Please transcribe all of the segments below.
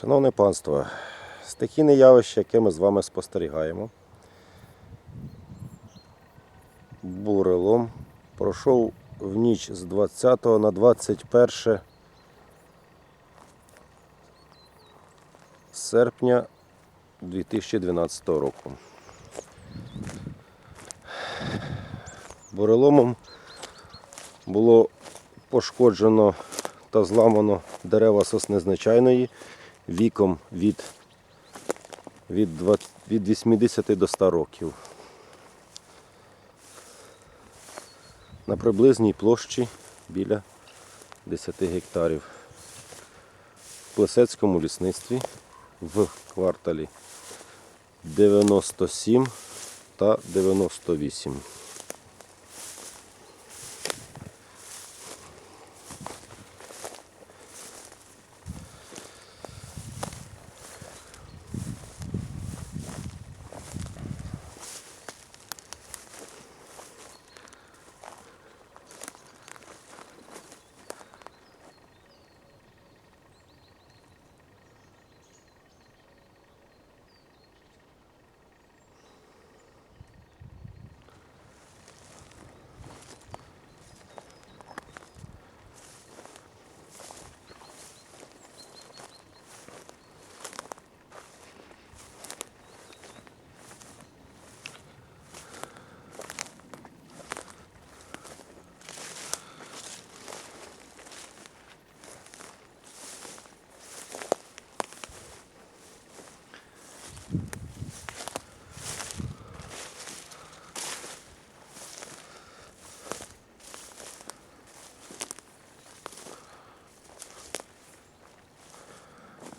Шановне панство, стихійне явище, яке ми з вами спостерігаємо. Бурелом пройшов в ніч з 20 на 21 серпня 2012 року. Буреломом було пошкоджено та зламано дерева сосни звичайної віком від, від, 20 від 80 до 100 років. На приблизній площі біля 10 гектарів. В Плесецькому лісництві в кварталі 97 та 98.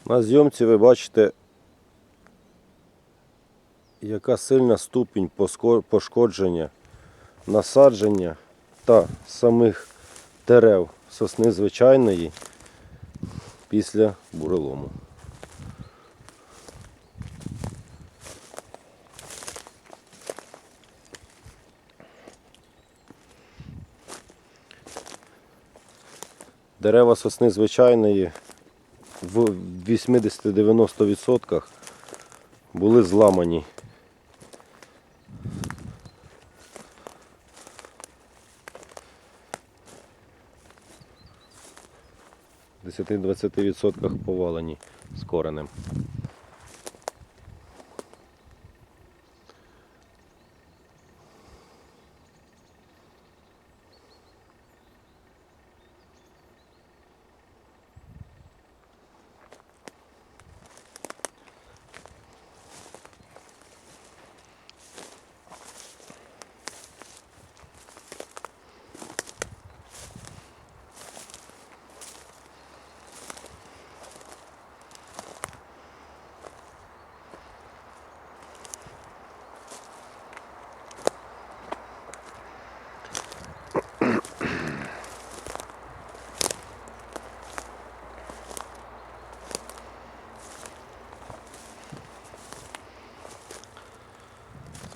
На зйомці ви бачите, яка сильна ступінь пошкодження, насадження та самих дерев сосни звичайної після бурелому. Дерева сосни звичайної в 80-90% були зламані. В 10-20% повалені з коренем.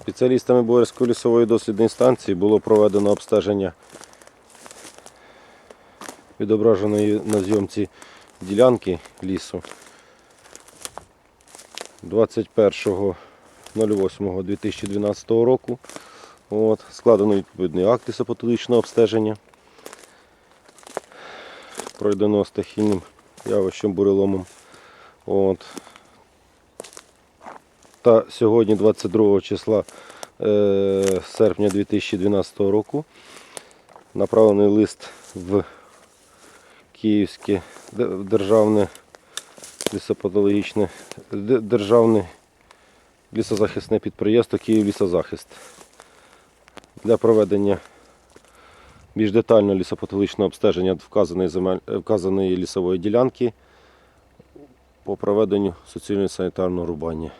Спеціалістами Боярської лісової дослідної станції було проведено обстеження відображеної на зйомці ділянки лісу 21.08.2012 року. От, складено відповідний акт лісопатологічного обстеження. Пройдено стихійним явищем буреломом. От. Та сьогодні, 22 числа е, серпня 2012 року, направлений лист в Київське де- державне лісопатологічне державне лісозахисне підприємство Київ лісозахист для проведення більш детального лісопатологічного обстеження вказаної, земель, вказаної лісової ділянки по проведенню суцільного санітарного рубання.